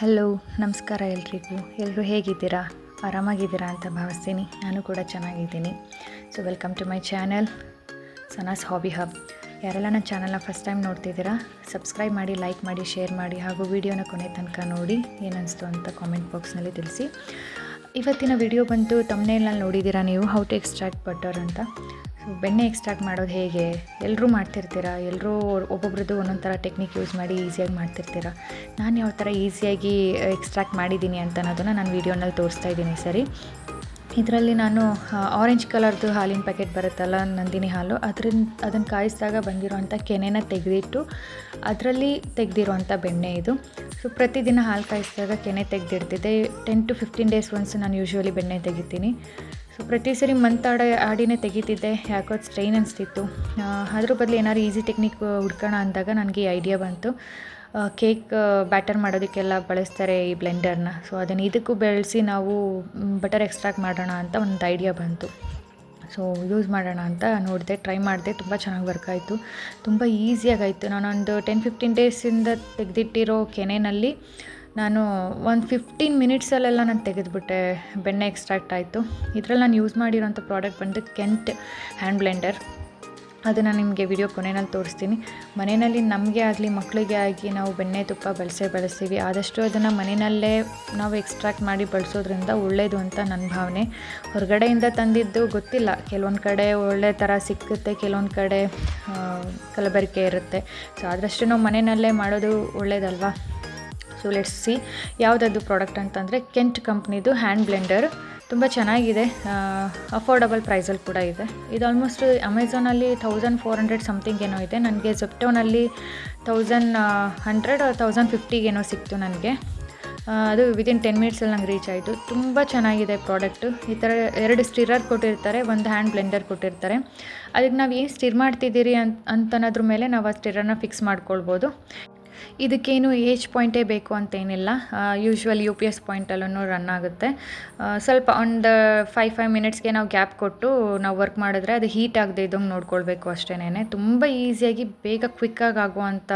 Hello, ನಮಸ್ಕಾರ ಎಲ್ರಿಗೂ. ಎಲ್ಲರೂ ಹೇಗಿದ್ದೀರಾ? ಆರಾಮಾಗಿದ್ದೀರಾ ಅಂತ ಭಾವಿಸ್ತೀನಿ. ನಾನು ಕೂಡ ಚೆನ್ನಾಗಿದ್ದೀನಿ. So welcome to my channel Sana's hobby hub ಯಾರೆಲ್ಲ ನನ್ನ ಚಾನಲ್ನ ಫಸ್ಟ್ ಟೈಮ್ ನೋಡ್ತಿದ್ದೀರಾ ಸಬ್ಸ್ಕ್ರೈಬ್ ಮಾಡಿ ಲೈಕ್ ಮಾಡಿ ಶೇರ್ ಮಾಡಿ, ಹಾಗೂ ವಿಡಿಯೋನ ಕೊನೆ ತನಕ ನೋಡಿ ಏನನ್ನಿಸ್ತು ಅಂತ ಕಾಮೆಂಟ್ ಬಾಕ್ಸ್ನಲ್ಲಿ ತಿಳಿಸಿ. ಇವತ್ತಿನ ವಿಡಿಯೋ ಬಂತು ತಮ್ಮನೇಲಿ ನೋಡಿದ್ದೀರಾ ನೀವು ಹೌ ಟು ಎಕ್ಸ್ಟ್ರಾಕ್ಟ್ ಬಟರ್ ಅಂತ. ಬೆಣ್ಣೆ ಎಕ್ಸ್ಟ್ರಾಕ್ಟ್ ಮಾಡೋದು ಹೇಗೆ? ಎಲ್ಲರೂ ಮಾಡ್ತಿರ್ತೀರಾ? ಎಲ್ಲರೂ ಒಬ್ಬೊಬ್ರದ್ದು ಒಂದೊಂದು ಥರ ಟೆಕ್ನಿಕ್ ಯೂಸ್ ಮಾಡಿ ಈಸಿಯಾಗಿ ಮಾಡ್ತಿರ್ತೀರಾ? ನಾನು ಯಾವ ಥರ ಈಸಿಯಾಗಿ ಎಕ್ಸ್ಟ್ರಾಕ್ಟ್ ಮಾಡಿದ್ದೀನಿ ಅಂತ ಅನ್ನೋದನ್ನು ನಾನು ವೀಡಿಯೋನಲ್ಲಿ ತೋರಿಸ್ತಾ ಇದ್ದೀನಿ, ಸರಿ? ಇದರಲ್ಲಿ ನಾನು ಆರೆಂಜ್ ಕಲರ್ದು ಹಾಲಿನ ಪ್ಯಾಕೆಟ್ ಬರುತ್ತಲ್ಲ, ನಂದಿನಿ ಹಾಲು ಅದರಿಂದ ಅದನ್ನು ಕಾಯಿಸಿದಾಗ ಬಂದಿರೋವಂಥ ಕೆನೆನ ತೆಗೆದಿಟ್ಟು, ಅದರಲ್ಲಿ ತೆಗೆದಿರೋವಂಥ ಬೆಣ್ಣೆ ಇದು. ಸೊ ಪ್ರತಿದಿನ ಹಾಲು ಕಾಯಿಸಿದಾಗ ಕೆನೆ ತೆಗೆದಿಡ್ತಿದ್ದೆ. Ten to fifteen days once ನಾನು ಯೂಶ್ವಲಿ ಬೆಣ್ಣೆ ತೆಗಿತೀನಿ. ಸೊ ಪ್ರತಿ ಸರಿ ಮಂತ್ ಆಡ ಆಡಿನೇ ತೆಗಿತಿದ್ದೆ, ಯಾಕೋ ಸ್ಟ್ರೈನ್ ಅನಿಸ್ತಿತ್ತು. ಅದ್ರ ಬದಲು ಏನಾದ್ರು ಈಸಿ ಟೆಕ್ನಿಕ್ ಹುಡ್ಕೋಣ ಅಂದಾಗ ನನಗೆ ಐಡಿಯಾ ಬಂತು. ಕೇಕ್ ಬ್ಯಾಟರ್ ಮಾಡೋದಕ್ಕೆಲ್ಲ ಬಳಸ್ತಾರೆ ಈ ಬ್ಲೆಂಡರ್ನ ಸೊ ಅದನ್ನು ಇದಕ್ಕೂ ಬೆಳೆಸಿ ನಾವು ಬಟರ್ ಎಕ್ಸ್ಟ್ರಾಕ್ಟ್ ಮಾಡೋಣ ಅಂತ ಒಂದು ಐಡಿಯಾ ಬಂತು. ಸೊ ಯೂಸ್ ಮಾಡೋಣ ಅಂತ ನೋಡಿದೆ ಟ್ರೈ ಮಾಡಿದೆ, ತುಂಬ ಚೆನ್ನಾಗಿ ವರ್ಕ್ ಆಯಿತು. ತುಂಬ ಈಸಿಯಾಗಾಯಿತು ನಾನೊಂದು ಟೆನ್ ಫಿಫ್ಟೀನ್ ಡೇಸಿಂದ ತೆಗೆದಿಟ್ಟಿರೋ ಕೆನೆಯಲ್ಲಿ ನಾನು ಒಂದು ಫಿಫ್ಟೀನ್ ಮಿನಿಟ್ಸಲ್ಲೆಲ್ಲ ನಾನು ತೆಗೆದುಬಿಟ್ಟೆ, ಬೆಣ್ಣೆ ಎಕ್ಸ್ಟ್ರಾಕ್ಟ್ ಆಯಿತು. ಇದರಲ್ಲಿ ನಾನು ಯೂಸ್ ಮಾಡಿರೋಂಥ ಪ್ರಾಡಕ್ಟ್ ಬಂದು ಕೆಂಟ್ ಹ್ಯಾಂಡ್ ಬ್ಲೆಂಡರ್ ಅದನ್ನು ನಿಮಗೆ ವಿಡಿಯೋ ಕೊನೆಯಲ್ಲಿ ತೋರಿಸ್ತೀನಿ. ಮನೆಯಲ್ಲಿ ನಮಗೆ ಆಗಲಿ ಮಕ್ಕಳಿಗೆ ಆಗಿ ನಾವು ಬೆಣ್ಣೆ ತುಪ್ಪ ಬಳಸೇ ಬಳಸ್ತೀವಿ. ಆದಷ್ಟು ಅದನ್ನು ಮನೆಯಲ್ಲೇ ನಾವು ಎಕ್ಸ್ಟ್ರಾಕ್ಟ್ ಮಾಡಿ ಬಳಸೋದ್ರಿಂದ ಒಳ್ಳೆಯದು ಅಂತ ನನ್ನ ಭಾವನೆ. ಹೊರಗಡೆಯಿಂದ ತಂದಿದ್ದು ಗೊತ್ತಿಲ್ಲ. ಕೆಲವೊಂದು ಕಡೆ ಒಳ್ಳೆ ಥರ ಸಿಕ್ಕುತ್ತೆ, ಕೆಲವೊಂದು ಕಡೆ ಕಲಬೆರಕೆ ಇರುತ್ತೆ. ಸೊ ಆದಷ್ಟು ನಾವು ಮನೆಯಲ್ಲೇ ಮಾಡೋದು ಒಳ್ಳೇದಲ್ವಾ? ಸೊ ಲೆಟ್ಸ್ ಸಿ ಯಾವುದದು ಪ್ರಾಡಕ್ಟ್ ಅಂತಂದರೆ ಕೆಂಟ್ ಕಂಪ್ನಿದು ಹ್ಯಾಂಡ್ ಬ್ಲೆಂಡರ್ ತುಂಬ ಚೆನ್ನಾಗಿದೆ. ಅಫೋರ್ಡಬಲ್ ಪ್ರೈಸಲ್ಲಿ ಕೂಡ ಇದೆ. ಇದು ಆಲ್ಮೋಸ್ಟ್ ಅಮೆಝಾನಲ್ಲಿ ತೌಸಂಡ್ ಫೋರ್ ಹಂಡ್ರೆಡ್ ಸಮಥಿಂಗ್ ಏನೋ ಇದೆ. ನನಗೆ ಜೆಪ್ಟೋನಲ್ಲಿ ತೌಸಂಡ್ ಹಂಡ್ರೆಡ್ ತೌಸಂಡ್ ಫಿಫ್ಟಿಗೇನೋ ಸಿಕ್ತು ನನಗೆ. ಅದು ವಿದಿನ್ ಟೆನ್ ಮಿನಿಟ್ಸಲ್ಲಿ ನಂಗೆ ರೀಚ್ ಆಯಿತು. ತುಂಬ ಚೆನ್ನಾಗಿದೆ ಪ್ರಾಡಕ್ಟು ಈ ಥರ ಎರಡು ಸ್ಟಿರರ್ ಕೊಟ್ಟಿರ್ತಾರೆ, ಒಂದು ಹ್ಯಾಂಡ್ ಬ್ಲೆಂಡರ್ ಕೊಟ್ಟಿರ್ತಾರೆ. ಅದಕ್ಕೆ ನಾವು ಏನು ಸ್ಟಿರ್ ಮಾಡ್ತಿದ್ದೀರಿ ಅಂತ ಅಂತನ್ನೋದ್ರ ಮೇಲೆ ನಾವು ಆ ಸ್ಟಿರನ್ನು ಫಿಕ್ಸ್ ಮಾಡ್ಕೊಳ್ಬೋದು. ಇದಕ್ಕೇನು ಏಜ್ ಪಾಯಿಂಟೇ ಬೇಕು ಅಂತೇನಿಲ್ಲ. ಯೂಶ್ವಲ್ ಯು ಪಿ ಎಸ್ ಪಾಯಿಂಟಲ್ಲೂ ರನ್ ಆಗುತ್ತೆ. ಸ್ವಲ್ಪ ಒಂದು ಫೈವ್ ಫೈವ್ ಮಿನಿಟ್ಸ್ಗೆ ನಾವು ಗ್ಯಾಪ್ ಕೊಟ್ಟು ನಾವು ವರ್ಕ್ ಮಾಡಿದ್ರೆ ಅದು ಹೀಟ್ ಆಗದೆ ಇದ್ದಂಗೆ ನೋಡ್ಕೊಳ್ಬೇಕು ಅಷ್ಟೇನೆ ತುಂಬ ಈಸಿಯಾಗಿ ಬೇಗ ಕ್ವಿಕ್ಕಾಗಿ ಆಗುವಂಥ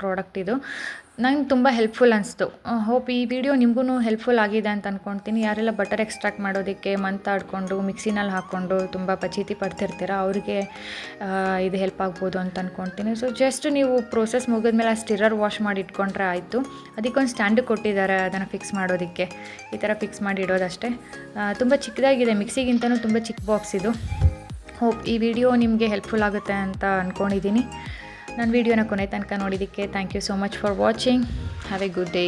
ಪ್ರಾಡಕ್ಟ್ ಇದು. ನಂಗೆ ತುಂಬ ಹೆಲ್ಪ್ಫುಲ್ ಅನಿಸ್ತು. ಹೋಪ್ ಈ ವಿಡಿಯೋ ನಿಮಗೂ ಹೆಲ್ಪ್ಫುಲ್ ಆಗಿದೆ ಅಂತ ಅಂದ್ಕೊಳ್ತೀನಿ ಯಾರೆಲ್ಲ ಬಟರ್ ಎಕ್ಸ್ಟ್ರಾಕ್ಟ್ ಮಾಡೋದಕ್ಕೆ ಮಂತಾಡಿಕೊಂಡು ಮಿಕ್ಸಿನಲ್ಲಿ ಹಾಕ್ಕೊಂಡು ತುಂಬ ಪಚೀತಿ ಪಡ್ತಿರ್ತೀರ, ಅವರಿಗೆ ಇದು ಹೆಲ್ಪ್ ಆಗ್ಬೋದು ಅಂತ ಅಂದ್ಕೊಳ್ತೀನಿ ಸೊ ಜಸ್ಟ್ ನೀವು ಪ್ರೋಸೆಸ್ ಮುಗಿದ್ಮೇಲೆ ಆ ಸ್ಟಿರರ್ ವಾಶ್ ಮಾಡಿ ಇಟ್ಕೊಂಡ್ರೆ ಆಯಿತು. ಅದಕ್ಕೊಂದು ಸ್ಟ್ಯಾಂಡ್ ಕೊಟ್ಟಿದ್ದಾರೆ ಅದನ್ನು ಫಿಕ್ಸ್ ಮಾಡೋದಕ್ಕೆ. ಈ ಥರ ಫಿಕ್ಸ್ ಮಾಡಿ ಇಡೋದಷ್ಟೇ. ತುಂಬ ಚಿಕ್ಕದಾಗಿದೆ. ಮಿಕ್ಸಿಗಿಂತನೂ ತುಂಬ ಚಿಕ್ಕ ಬಾಕ್ಸ್ ಇದು. ಹೋಪ್ ಈ ವಿಡಿಯೋ ನಿಮಗೆ ಹೆಲ್ಪ್ಫುಲ್ ಆಗುತ್ತೆ ಅಂತ ಅಂದ್ಕೊಂಡಿದ್ದೀನಿ ನನ್ನ ವೀಡಿಯೋನ ಕೊನೆ ತನಕ ನೋಡಿದ್ದಕ್ಕೆ thank you so much for watching have a good day